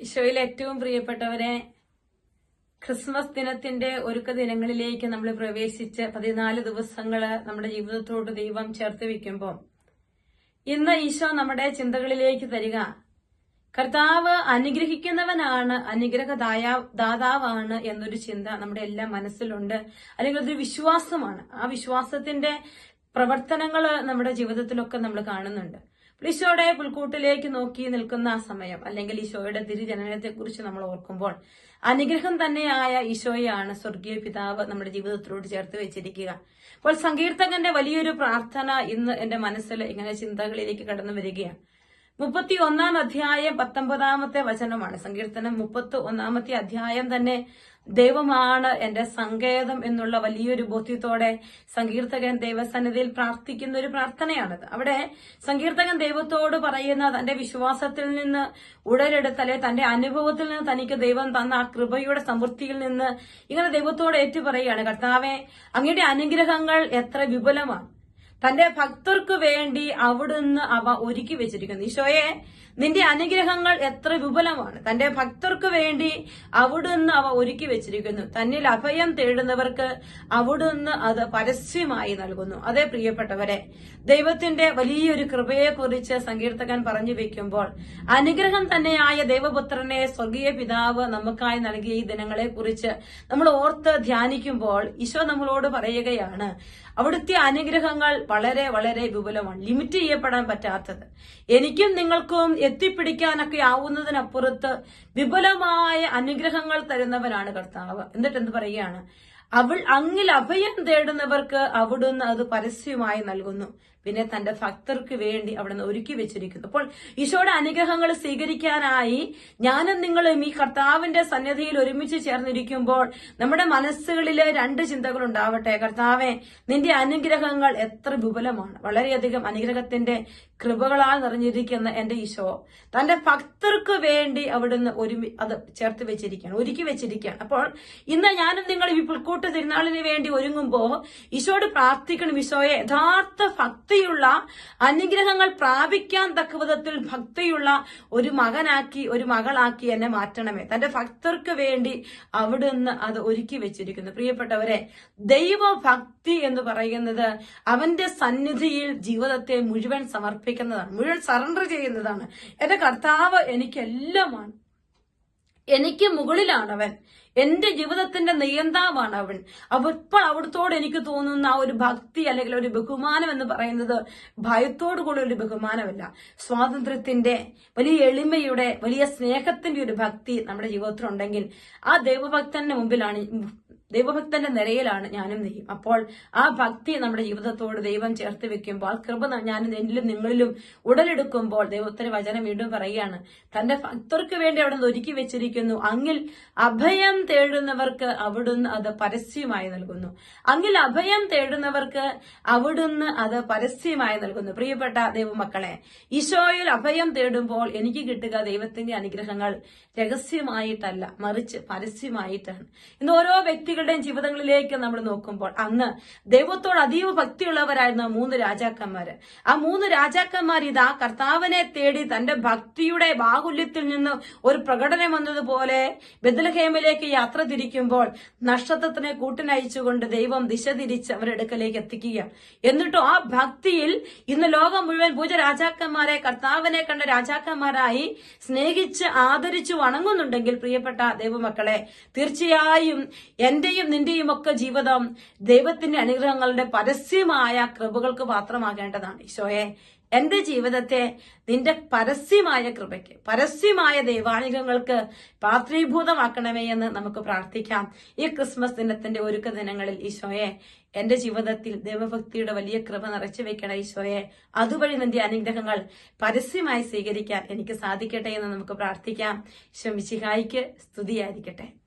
ഈശോയിൽ ഏറ്റവും പ്രിയപ്പെട്ടവരെ ക്രിസ്മസ് ദിനത്തിന്റെ ഒരുക്ക ദിനങ്ങളിലേക്ക് നമ്മൾ പ്രവേശിച്ച് പതിനാല് ദിവസങ്ങൾ നമ്മുടെ ജീവിതത്തോട് ദൈവം ചേർത്ത് വെക്കുമ്പോൾ ഇന്ന് ഈശോ നമ്മുടെ ചിന്തകളിലേക്ക് തരിക. കർത്താവ് അനുഗ്രഹിക്കുന്നവനാണ് അനുഗ്രഹദായ ദാതാവാണ് എന്നൊരു ചിന്ത നമ്മുടെ എല്ലാ മനസ്സിലുണ്ട്. അല്ലെങ്കിൽ അതൊരു വിശ്വാസമാണ്. ആ വിശ്വാസത്തിന്റെ പ്രവർത്തനങ്ങൾ നമ്മുടെ ജീവിതത്തിലൊക്കെ നമ്മൾ കാണുന്നുണ്ട്. ഈശോയുടെ പുൽക്കൂട്ടിലേക്ക് നോക്കി നിൽക്കുന്ന ആ സമയം അല്ലെങ്കിൽ ഈശോയുടെ തിരുജനനത്തെ കുറിച്ച് നമ്മൾ ഓർക്കുമ്പോൾ അനുഗ്രഹം തന്നെയായ ഈശോയാണ് സ്വർഗീയ പിതാവ് നമ്മുടെ ജീവിതത്തിലോട് ചേർത്ത് വെച്ചിരിക്കുക. അപ്പോൾ സങ്കീർത്തകന്റെ വലിയൊരു പ്രാർത്ഥന ഇന്ന് എന്റെ മനസ്സിൽ ഇങ്ങനെ ചിന്തകളിലേക്ക് കടന്നു വരികയാണ്. മുപ്പത്തി ഒന്നാം അധ്യായം പത്തൊമ്പതാമത്തെ വചനമാണ്. സങ്കീർത്തനം മുപ്പത്തി ഒന്നാമത്തെ അധ്യായം തന്നെ ദൈവമാണ് എന്റെ സങ്കേതം എന്നുള്ള വലിയൊരു ബോധ്യത്തോടെ സങ്കീർത്തകൻ ദൈവസന്നിധിയിൽ പ്രാർത്ഥിക്കുന്ന ഒരു പ്രാർത്ഥനയാണത്. അവിടെ സങ്കീർത്തകൻ ദൈവത്തോട് പറയുന്ന തന്റെ വിശ്വാസത്തിൽ നിന്ന് ഉടലെടുത്ത് അല്ലെ തന്റെ അനുഭവത്തിൽ നിന്ന് തനിക്ക് ദൈവം തന്ന ആ കൃപയുടെ സമൃദ്ധിയിൽ നിന്ന് ഇങ്ങനെ ദൈവത്തോട് ഏറ്റു പറയുകയാണ് കർത്താവെ അങ്ങയുടെ അനുഗ്രഹങ്ങൾ എത്ര വിപുലമാണ്. തന്റെ ഭക്തർക്ക് വേണ്ടി അവിടുന്ന് അവ ഒരുക്കി വെച്ചിരിക്കുന്നു. ഈശോയെ നിന്റെ അനുഗ്രഹങ്ങൾ എത്ര വിപുലമാണ്. തന്റെ ഭക്തർക്ക് വേണ്ടി അവിടുന്ന് അവ ഒരുക്കി വെച്ചിരിക്കുന്നു. തന്നിൽ അഭയം തേടുന്നവർക്ക് അവിടുന്ന് അത് പരസ്യമായി നൽകുന്നു. അതേ പ്രിയപ്പെട്ടവരെ ദൈവത്തിന്റെ വലിയൊരു കൃപയെക്കുറിച്ച് സങ്കീർത്തകൻ പറഞ്ഞു വെക്കുമ്പോൾ അനുഗ്രഹം തന്നെയായ ദൈവപുത്രനെ സ്വർഗീയ പിതാവ് നമുക്കായി നൽകിയ ഈ ദിനങ്ങളെക്കുറിച്ച് നമ്മൾ ഓർത്ത് ധ്യാനിക്കുമ്പോൾ ഈശോ നമ്മളോട് പറയുകയാണ് അവിടുത്തെ അനുഗ്രഹങ്ങൾ വളരെ വളരെ വിപുലമാണ്. ലിമിറ്റ് ചെയ്യപ്പെടാൻ പറ്റാത്തത്. എനിക്കും നിങ്ങൾക്കും എത്തിപ്പിടിക്കാനൊക്കെ ആവുന്നതിനപ്പുറത്ത് വിപുലമായ അനുഗ്രഹങ്ങൾ തരുന്നവനാണ് കർത്താവ്. എന്നിട്ട് എന്ത് പറയുകയാണ്? അവൾ അങ്ങിൽ അഭയം തേടുന്നവർക്ക് അവിടുന്ന് അത് പരസ്യമായി നൽകുന്നു. പിന്നെ തന്റെ ഭക്തർക്ക് വേണ്ടി അവിടുന്ന് ഒരുക്കി വെച്ചിരിക്കുന്നു. അപ്പോൾ ഈശോയുടെ അനുഗ്രഹങ്ങൾ സ്വീകരിക്കാനായി ഞാനും നിങ്ങളും ഈ കർത്താവിന്റെ സന്നിധിയിൽ ഒരുമിച്ച് ചേർന്നിരിക്കുമ്പോൾ നമ്മുടെ മനസ്സുകളിലെ രണ്ട് ചിന്തകൾ ഉണ്ടാവട്ടെ. കർത്താവെ നിന്റെ അനുഗ്രഹങ്ങൾ എത്ര വിപുലമാണ്. വളരെയധികം അനുഗ്രഹത്തിന്റെ കൃപകളാൽ നിറഞ്ഞിരിക്കുന്ന എന്റെ ഈശോ തന്റെ ഭക്തർക്ക് വേണ്ടി അവിടുന്ന് ഒരുമി അത് ചേർത്ത് വെച്ചിരിക്കുകയാണ് ഒരുക്കി വെച്ചിരിക്കുകയാണ്. അപ്പോൾ ഇന്ന് ഞാനും നിങ്ങൾ ഈ പുൽക്കൂട്ട് തിരുനാളിന് വേണ്ടി ഒരുങ്ങുമ്പോ ഈശോട് പ്രാർത്ഥിക്കണം ഈശോയെ. യഥാർത്ഥ ഭക്തിയുള്ള അനുഗ്രഹങ്ങൾ പ്രാപിക്കാൻ തക്ക വിധത്തിൽ ഭക്തിയുള്ള ഒരു മകനാക്കി ഒരു മകളാക്കി എന്നെ മാറ്റണമേ. തന്റെ ഭക്തർക്ക് വേണ്ടി അവിടുന്ന് അത് ഒരുക്കി വെച്ചിരിക്കുന്നു. പ്രിയപ്പെട്ടവരെ ദൈവഭക്തി എന്ന് പറയുന്നത് അവന്റെ സന്നിധിയിൽ ജീവിതത്തെ മുഴുവൻ സമർപ്പിക്കുന്നതാണ് മുഴുവൻ സറണ്ടർ ചെയ്യുന്നതാണ്. എന്റെ കർത്താവ് എനിക്കെല്ലാമാണ്. എനിക്ക് മുകളിലാണ് അവൻ എന്റെ ജീവിതത്തിന്റെ നിയന്താവാണ് അവൻ. അപ്പോൾ ഇപ്പോൾ അവിടത്തോട് എനിക്ക് തോന്നുന്ന ആ ഒരു ഭക്തി അല്ലെങ്കിൽ ഒരു ബഹുമാനം എന്ന് പറയുന്നത് ഭയത്തോടു കൂടി ഒരു ബഹുമാനമല്ല. സ്വാതന്ത്ര്യത്തിന്റെ വലിയ എളിമയുടെ വലിയ സ്നേഹത്തിന്റെ ഒരു ഭക്തി നമ്മുടെ ജീവിതത്തിലുണ്ടെങ്കിൽ ആ ദൈവഭക്തന്റെ മുമ്പിലാണ് ദൈവഭക്തന്റെ നിരയിലാണ് ഞാനും നീയും. അപ്പോൾ ആ ഭക്തി നമ്മുടെ ജീവിതത്തോട് ദൈവം ചേർത്ത് വെക്കുമ്പോൾ കൃപ ഞാനും എന്നിലും നിങ്ങളിലും ഉടലെടുക്കുമ്പോൾ ദൈവത്തിന്റെ വചനം വീണ്ടും പറയുകയാണ് തന്റെ ഭക്തർക്ക് വേണ്ടി അവിടെ നിന്ന് ഒരുക്കി വെച്ചിരിക്കുന്നു. അങ്ങിൽ അഭയം തേടുന്നവർക്ക് അവിടുന്ന് അത് പരസ്യമായി നൽകുന്നു. അങ്ങിൽ അഭയം തേടുന്നവർക്ക് അവിടുന്ന് അത് പരസ്യമായി നൽകുന്നു. പ്രിയപ്പെട്ട ദൈവമക്കളെ ഈശോയിൽ അഭയം തേടുമ്പോൾ എനിക്ക് കിട്ടുക ദൈവത്തിന്റെ അനുഗ്രഹങ്ങൾ രഹസ്യമായിട്ടല്ല മറിച്ച് പരസ്യമായിട്ടാണ്. ഇന്ന് ഓരോ വ്യക്തികളുടെയും ജീവിതങ്ങളിലേക്ക് നമ്മൾ നോക്കുമ്പോൾ അന്ന് ദൈവത്തോട് അതീവ ഭക്തിയുള്ളവരായിരുന്നു മൂന്ന് രാജാക്കന്മാര്. ആ മൂന്ന് രാജാക്കന്മാർ ഇതാ കർത്താവിനെ തേടി തന്റെ ഭക്തിയുടെ ബാഹുല്യത്തിൽ നിന്ന് ഒരു പ്രകടനം വന്നതുപോലെ ബദലഹേമിലേക്ക് യാത്ര തിരിക്കുമ്പോൾ നക്ഷത്രത്തിനെ കൂട്ടിനയച്ചുകൊണ്ട് ദൈവം ദിശ തിരിച്ച് അവരുടെ അടുക്കലേക്ക് എത്തിക്കുക എന്നിട്ടും ആ ഭക്തിയിൽ ഇന്ന് ലോകം മുഴുവൻ പൂജ രാജാക്കന്മാരെ കർത്താവിനെ കണ്ട രാജാക്കന്മാരായി സ്നേഹിച്ച് ആദരിച്ചു വണങ്ങുന്നുണ്ടെങ്കിൽ പ്രിയപ്പെട്ട ദൈവമക്കളെ തീർച്ചയായും എന്റെയും നിന്റെയും ഒക്കെ ജീവിതം ദൈവത്തിന്റെ അനുഗ്രഹങ്ങളുടെ പരസ്യമായ കൃപകൾക്ക് പാത്രമാകേണ്ടതാണ്. ഈശോയെ എന്റെ ജീവിതത്തെ നിന്റെ പരസ്യമായ കൃപയ്ക്ക് പരസ്യമായ ദൈവാനുഗ്രഹങ്ങൾക്ക് പാത്രീഭൂതമാക്കണമേ എന്ന് നമുക്ക് പ്രാർത്ഥിക്കാം. ഈ ക്രിസ്മസ് ദിനത്തിന്റെ ഒരുക്ക ദിനങ്ങളിൽ ഈശോയെ എന്റെ ജീവിതത്തിൽ ദൈവഭക്തിയുടെ വലിയ കൃപ നിറച്ചു വെക്കണ ഈശോയെ അതുവഴി നിന്റെ അനുഗ്രഹങ്ങൾ പരസ്യമായി സ്വീകരിക്കാൻ എനിക്ക് സാധിക്കട്ടെ എന്ന് നമുക്ക് പ്രാർത്ഥിക്കാം. ഈശോ സ്തുതിയായിരിക്കട്ടെ.